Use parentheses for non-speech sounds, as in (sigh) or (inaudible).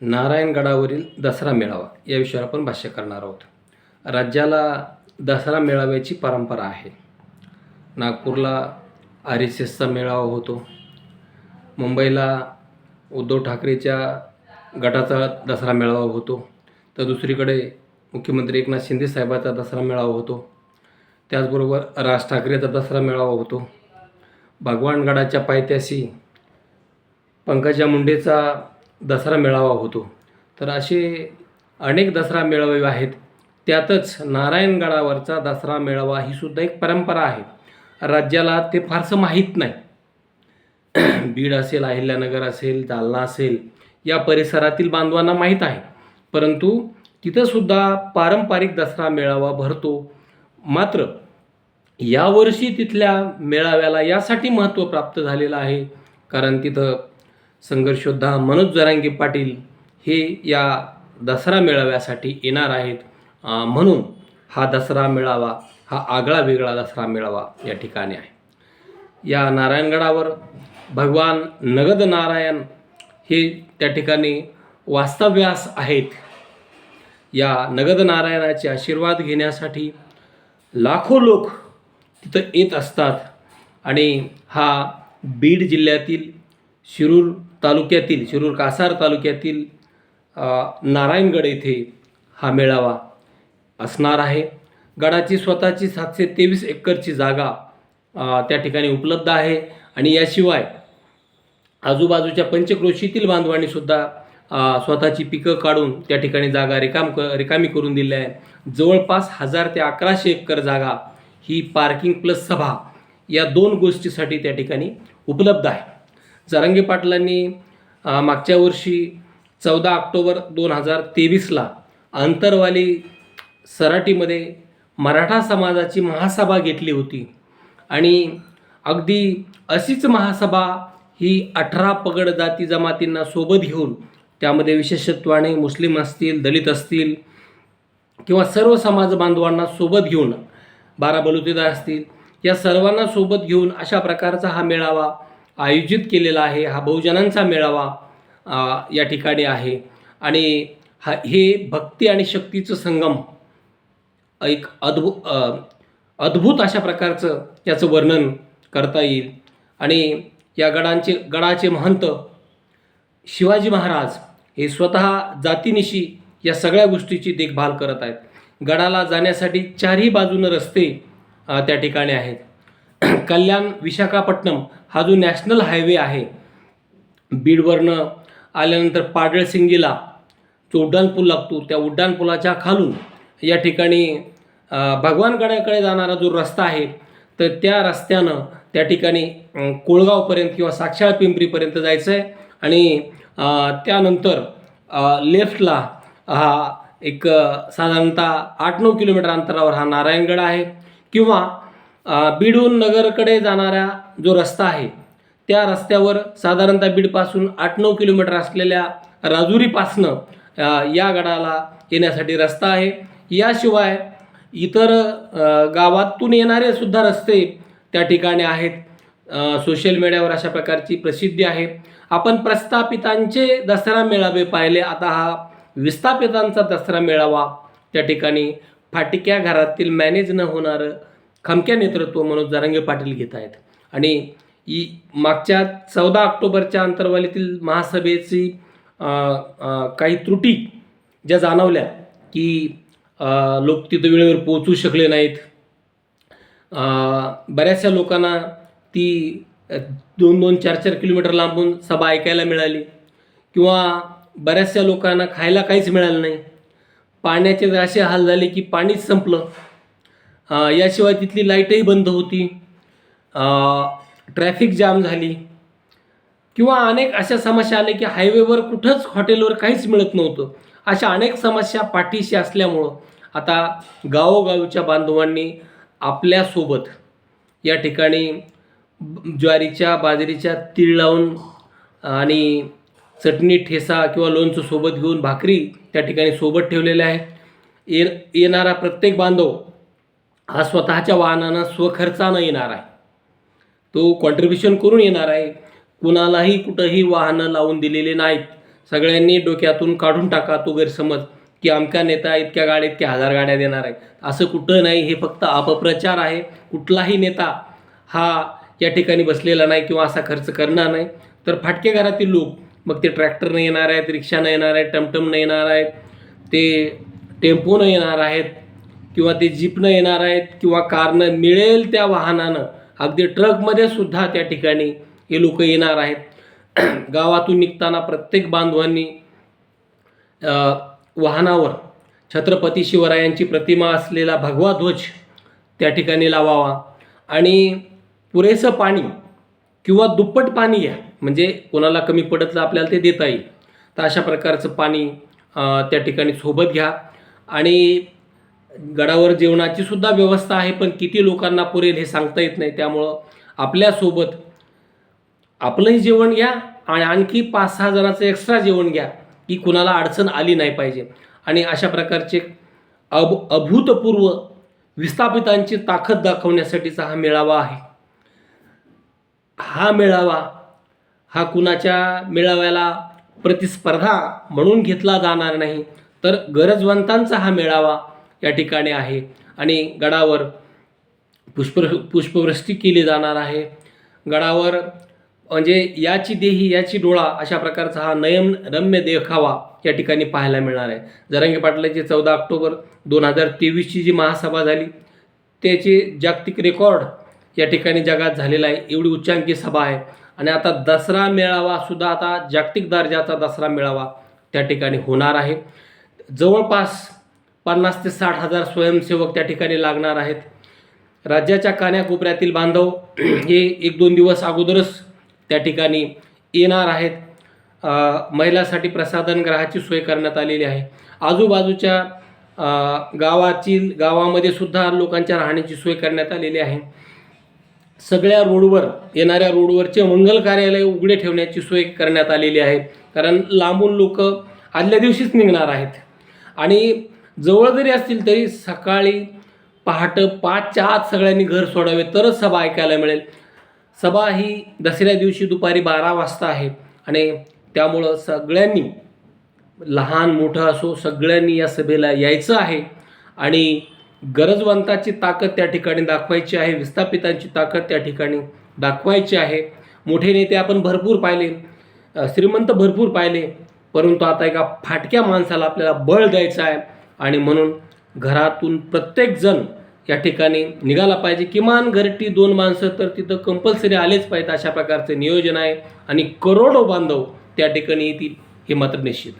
नारायणगडावरील दसरा मेळावा या विषयावर आपण भाष्य करणार आहोत. राज्याला दसरा मेळाव्याची परंपरा आहे. नागपूरला आर एस एसचा मेळावा होतो. मुंबईला उद्धव ठाकरेच्या गटाचा दसरा मेळावा होतो. तर दुसरीकडे मुख्यमंत्री एकनाथ शिंदे साहेबाचा दसरा मेळावा होतो. त्याचबरोबर राज ठाकरेचा दसरा मेळावा होतो. भगवानगडाच्या पायथ्याशी पंकजा मुंडेचा दसरा मेळावा होतो. तर असे अनेक दसरा मेळावे आहेत. त्यातच नारायणगडावरचा दसरा मेळावा ही सुद्धा एक परंपरा आहे. राज्याला ते फारसं माहीत नाही. (clears throat) बीड असेल अहिल्यानगर असेल जालना असेल या परिसरातील बांधवांना माहीत आहे. परंतु तिथंसुद्धा पारंपरिक दसरा मेळावा भरतो. मात्र यावर्षी तिथल्या मेळाव्याला यासाठी महत्त्व प्राप्त झालेलं आहे. कारण तिथं संघर्षयोद्धा मनोज जरांगे पाटील हे या दसरा मेळाव्यासाठी येणार आहेत. म्हणून हा दसरा मेळावा हा आगळा वेगळा दसरा मेळावा या ठिकाणी आहे. या नारायणगडावर भगवान नगद नारायण हे त्या ठिकाणी वास्तव्यास आहेत. या नगद नारायणाचे आशीर्वाद घेण्यासाठी लाखो लोक तिथं येत असतात. आणि हा बीड जिल्ह्यातील शिरूर तालुक्यातील शिरूर कासार तालुक्यातील नारायणगड येथे हा मेळावा असणार आहे. गडाची स्वतःची सातशे तेवीस एकरची जागा त्या ठिकाणी उपलब्ध आहे आणि याशिवाय आजूबाजूच्या पंचक्रोशीतील बांधवांनीसुद्धा स्वतःची पिकं काढून त्या ठिकाणी जागा रिकाम क रिकामी करून दिली आहे जवळपास हजार ते अकराशे एकर जागा ही पार्किंग प्लस सभा या दोन गोष्टीसाठी त्या ठिकाणी उपलब्ध आहे. जरांगे पाटलांनी मागच्या वर्षी चौदा ऑक्टोबर दोन हजार तेवीसला अंतरवाली सराटीमध्ये मराठा समाजाची महासभा घेतली होती. आणि अगदी अशीच महासभा ही अठरा पगड जाती जमातींना सोबत घेऊन त्यामध्ये विशेषत्वाने मुस्लिम असतील दलित असतील किंवा सर्व समाज बांधवांना सोबत घेऊन बारा बलुतेदार असतील या सर्वांना सोबत घेऊन अशा प्रकारचा हा मेळावा आयोजित केलेला आहे हा बहुजनांचा मेळावा या ठिकाणी आहे. आणि हा हे भक्ती आणि शक्तीचं संगम एक अद्भु अद्भुत अशा प्रकारचं त्याचं वर्णन करता येईल. आणि या गडांचे गडाचे महंत शिवाजी महाराज हे स्वतः जातीनिशी या सगळ्या गोष्टीची देखभाल करत आहेत. गडाला जाण्यासाठी चारही बाजूनं रस्ते त्या ठिकाणी आहेत. (clears throat) कल्याण विशाखापट्टणम हा जो नॅशनल हायवे आहे बीडवरनं आल्यानंतर पाडळसिंगीला जो उड्डाणपूल लागतो त्या उड्डाणपुलाच्या खालून या ठिकाणी भगवानगडाकडे जाणारा जो रस्ता आहे तर त्या रस्त्यानं त्या ठिकाणी कोळगावपर्यंत किंवा साक्षाळ पिंपरीपर्यंत जायचं आहे आणि त्यानंतर लेफ्टला हा एक साधारणतः आठ नऊ किलोमीटर अंतरावर हा नारायणगड आहे किंवा बीडहून नगरकडे जाणाऱ्या जो रस्ता आहे त्या रस्त्यावर साधारणतः बीडपासून आठ नऊ किलोमीटर असलेल्या राजुरीपासनं या गडाला येण्यासाठी रस्ता आहे. याशिवाय इतर गावातून येणारे सुद्धा रस्ते त्या ठिकाणी आहेत. सोशल मीडियावर अशा प्रकारची प्रसिद्धी आहे. आपण प्रस्थापितांचे दसरा मेळावे पाहिले. आता हा विस्थापितांचा दसरा मेळावा त्या ठिकाणी फाटक्या घरातील मॅनेज न होणारं खमक्या नेतृत्व मनोज जरंगे पाटील घेत आहेत. आणि ई मागच्या चौदा ऑक्टोबरच्या अंतर्वालीतील महासभेची काही त्रुटी ज्या जाणवल्या की लोक तिथं वेळेवर पोहोचू शकले नाहीत. बऱ्याचशा लोकांना ती दोन दोन चार चार किलोमीटर लांबून सभा ऐकायला मिळाली किंवा बऱ्याचशा लोकांना खायला काहीच मिळालं नाही. पाण्याचे तर असे हाल झाले की पाणीच संपलं. याशिवाय तिथली लाईटही बंद होती. ट्रॅफिक जाम झाली. किंवा अनेक अशा समस्या आल्या की हायवेवर कुठंच हॉटेलवर काहीच मिळत नव्हतं. अशा अनेक समस्या पाठीशी असल्यामुळं आता गावोगावीच्या बांधवांनी आपल्यासोबत या ठिकाणी ज्वारीच्या बाजरीच्या तीळ लावून आणि चटणी ठेसा किंवा लोणचं सोबत घेऊन भाकरी त्या ठिकाणी सोबत ठेवलेल्या आहे ये येणारा प्रत्येक बांधव हा स्वतःच्या वाहनानं स्वखर्चानं येणार आहे. तो कॉन्ट्रीब्युशन करून येणार आहे. कुणालाही कुठंही वाहनं लावून दिलेले नाहीत. सगळ्यांनी डोक्यातून काढून टाका तो गैरसमज की अमका नेता इतक्या गाड्या इतक्या हजार गाड्या देणार आहे असं कुठं नाही हे फक्त अपप्रचार आहे. कुठलाही नेता हा या ठिकाणी बसलेला नाही किंवा असा खर्च करणार नाही. तर फाटके घरातील लोक मग ते ट्रॅक्टरनं येणार आहेत रिक्षानं येणार आहेत टमटमनं येणार आहेत ते टेम्पोनं येणार आहेत किंवा ते जीपनं येणार आहेत किंवा कारनं मिळेल त्या वाहनानं अगदी ट्रकमध्ये सुद्धा त्या ठिकाणी हे लोक येणार आहेत. (clears throat) गावातून निघताना प्रत्येक बांधवांनी वाहनावर छत्रपती शिवरायांची प्रतिमा असलेला भगवा ध्वज त्या ठिकाणी लावावा. आणि पुरेसं पाणी किंवा दुप्पट पाणी घ्या म्हणजे कोणाला कमी पडतलं आपल्याला ते देता येईल. तर अशा प्रकारचं पाणी त्या ठिकाणी सोबत घ्या. आणि गडावर जेवणाची सुद्धा व्यवस्था आहे पण किती लोकांना पुरेल हे सांगता येत नाही. त्यामुळं आपल्यासोबत आपलंही जेवण घ्या आणि आणखी पाच सहा जणांचं एक्स्ट्रा जेवण घ्या की कुणाला अडचण आली नाही पाहिजे. आणि अशा प्रकारचे अब अभूतपूर्व विस्थापितांची ताकद दाखवण्यासाठीचा हा मेळावा आहे. हा मेळावा हा कुणाच्या मेळाव्याला प्रतिस्पर्धा म्हणून घेतला जाणार नाही तर गरजवंतांचा हा मेळावा या ठिकाणी आहे आणि गडावर पुष्प पुष्पवृष्टी केली जाणार आहे. गडावर म्हणजे याची देही याची डोळा अशा प्रकारचा हा नयन रम्य देखावा या ठिकाणी पाहायला मिळणार आहे. जरांगे पाटलाची चौदा ऑक्टोबर दोन हजार तेवीसची जी महासभा झाली त्याचे जागतिक रेकॉर्ड या ठिकाणी जगात झालेला आहे. एवढी उच्चांकी सभा आहे. आणि आता दसरा मेळावा सुद्धा आता जागतिक दर्जाचा दसरा मेळावा त्या ठिकाणी होणार आहे. जवळपास पन्नास ते साठ हजार स्वयंसेवक त्या ठिकाणी लागणार आहेत. राज्याच्या कान्याकोपऱ्यातील बांधव (clears throat) हे एक दोन दिवस अगोदरच त्या ठिकाणी येणार आहेत. महिलासाठी महिलांसाठी प्रसाधनगृहाची सोय करण्यात आलेली आहे. आजूबाजूच्या गावातील गावामध्ये सुद्धा लोकांच्या राहण्याची सोय करण्यात आलेली आहे. सगळ्या रोडवर येणाऱ्या रोडवरचे मंगल कार्यालय उघडे ठेवण्याची सोय करण्यात आलेली आहे. कारण लांबून लोक आदल्या दिवशीच निघणार आहेत. आणि जवळ जरी असतील तरी सकाळी पहाटं पाचच्या आत सगळ्यांनी घर सोडावे तरच सभा ऐकायला मिळेल. सभा ही दसऱ्या दिवशी दुपारी बारा वाजता आहे आणि त्यामुळं सगळ्यांनी लहान मोठं असो सगळ्यांनी या सभेला यायचं आहे आणि गरजवंताची ताकद त्या ठिकाणी दाखवायची आहे विस्थापितांची ताकद त्या ठिकाणी दाखवायची आहे. मोठे नेते आपण भरपूर पाहिले श्रीमंत भरपूर पाहिले परंतु आता एका फाटक्या माणसाला आपल्याला बळ द्यायचं आहे. आणि म्हणून घरातून प्रत्येकजण या ठिकाणी निघाला पाहिजे. किमान घरटी दोन माणसं तर तिथं कंपल्सरी आलेच पाहिजेत अशा प्रकारचे नियोजन आहे. आणि करोडो बांधव त्या ठिकाणी येतील हे मात्र निश्चित आहे.